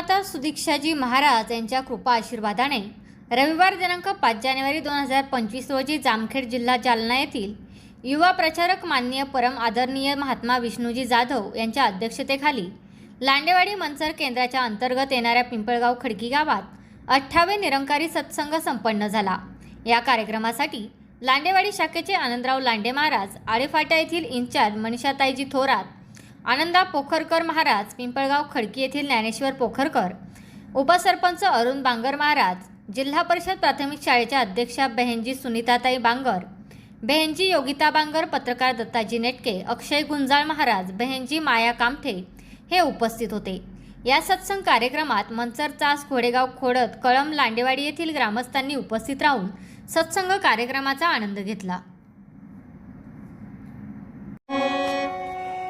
माता सुदीक्षाजी महाराज यांच्या कृपा आशीर्वादाने रविवार दिनांक पाच जानेवारी दोन हजार पंचवीस रोजी जामखेड जिल्हा जालना येथील युवा प्रचारक माननीय परम आदरणीय महात्मा विष्णूजी जाधव यांच्या अध्यक्षतेखाली लांडेवाडी मंचर केंद्राच्या अंतर्गत येणाऱ्या पिंपळगाव खडकी गावात अठ्ठावे निरंकारी सत्संग संपन्न झाला. या कार्यक्रमासाठी लांडेवाडी शाखेचे आनंदराव लांडे महाराज आळेफाटा येथील इन्चार्ज मनीषाताईजी थोरात आनंदा पोखरकर महाराज पिंपळगाव खडकी येथील ज्ञानेश्वर पोखरकर उपसरपंच अरुण बांगर महाराज जिल्हा परिषद प्राथमिक शाळेच्या अध्यक्षा बहेनजी सुनीताताई बांगर बहेनजी योगिता बांगर पत्रकार दत्ताजी नेटके अक्षय गुंजाळ महाराज बहेनजी माया कामठे हे उपस्थित होते. या सत्संग कार्यक्रमात मंचर चास घोडेगाव खोडत कळम लांडेवाडी येथील ग्रामस्थांनी उपस्थित राहून सत्संग कार्यक्रमाचा आनंद घेतला.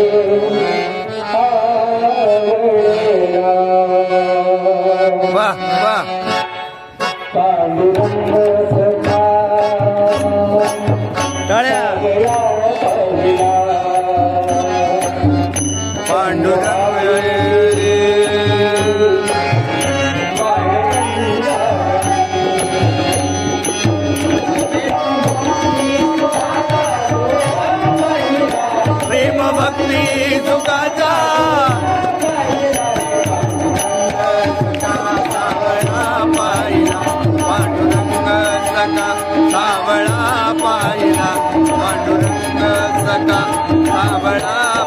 Senhor.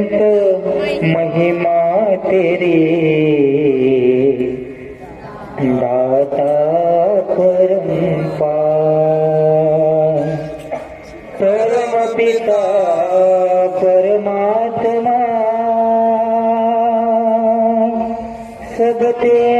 અનંત મહિમા તેરી. દાતા પરમ પરમ પિતા પરમાત્મા. સદતે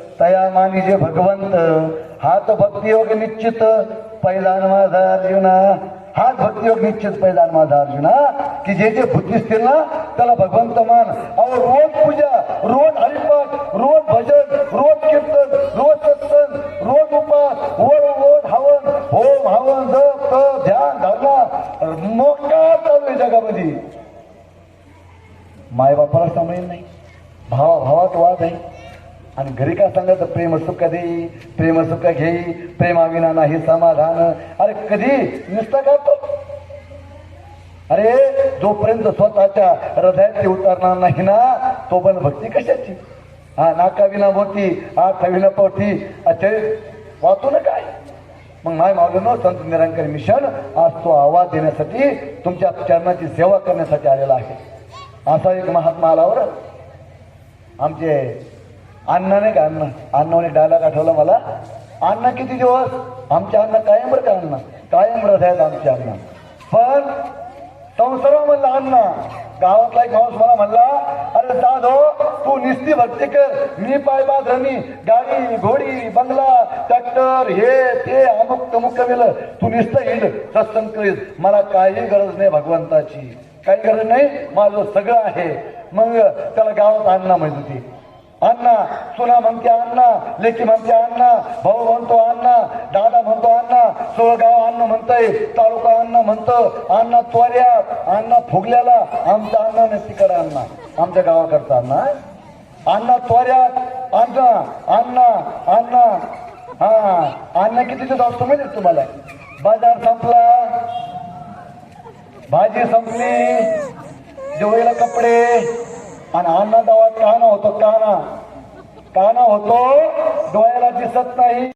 तया मानी जे भगवंत हात भक्तियोग निश्चित पैदान माझा अर्जुना. हाच भक्तियोग निश्चित पैदान माझा अर्जुना. की जे जे बुद्धी ना त्याला भगवंत मान. अहो रोज पूजा रोज हरिपाठ रोज भजन रोज कीर्तन रोज सत्संग रोज उपास रोज रोज हवन होम हवन जप तप ध्यान धारणा. मोठा चालू आहे जगामध्ये. मायबापाला सांभाळेल नाही. भावा भावात वाद आहे. आणि घरी काय सांगायचं प्रेम सुख देई प्रेम सुख घेई प्रेमाविना नाही समाधान. अरे कधी? नुसता करतो अरे जोपर्यंत स्वतःच्या हृदयात उतरणार नाही ना तो पण भक्ती कशाची? हा नाका विना मोती आठ विना पोटी अच्छा वाचू ना काय मग माय मावलं संत निरंकर मिशन आज तो आवाज देण्यासाठी तुमच्या चरणाची सेवा करण्यासाठी आलेला आहे. असा एक महात्मा आलावर आमचे अण्णा नाही का अण्णा अण्णाने डायलॉग आठवला मला. अण्णा किती दिवस? आमचे अण्णा कायम बरं का अण्णा कायम हृदयात आमचे अण्णा पण संसारा म्हणला अण्णा गावातला एक माणूस मला म्हणला अरे दादो तू निस्ती भक्ती कर. मी पाय बाजरणी गाडी घोडी बंगला ट्रॅक्टर हे ते अमुक तमुक केलं तू निस्तं येईल सत्संग करीत. मला काही गरज नाही भगवंताची. काही गरज नाही? माझं सगळं आहे. मग त्याला गावात अण्णा माहिती होती. अण्णा सुना म्हणते अण्णा लेखी म्हणते अण्णा भाऊ म्हणतो अण्णा दादा म्हणतो अण्णा सोळगाव अन्न म्हणतय तालुका अण्णा म्हणतं अण्णा त्वर्या अण्णा फुगल्याला आमचा अण्णा नाही तिकडं अण्णा आमच्या गावाकडचा अण्णा अण्णा त्वर्यात अण्णा अण्णा अण्णा हा अण्णा किती दिवस असतो माहिती तुम्हाला? बाजार संपला. भाजी संपली. जेवायला कपडे. आणि अन्नदावात काना होतो काना. काना होतो डोळ्याला दिसत नाही.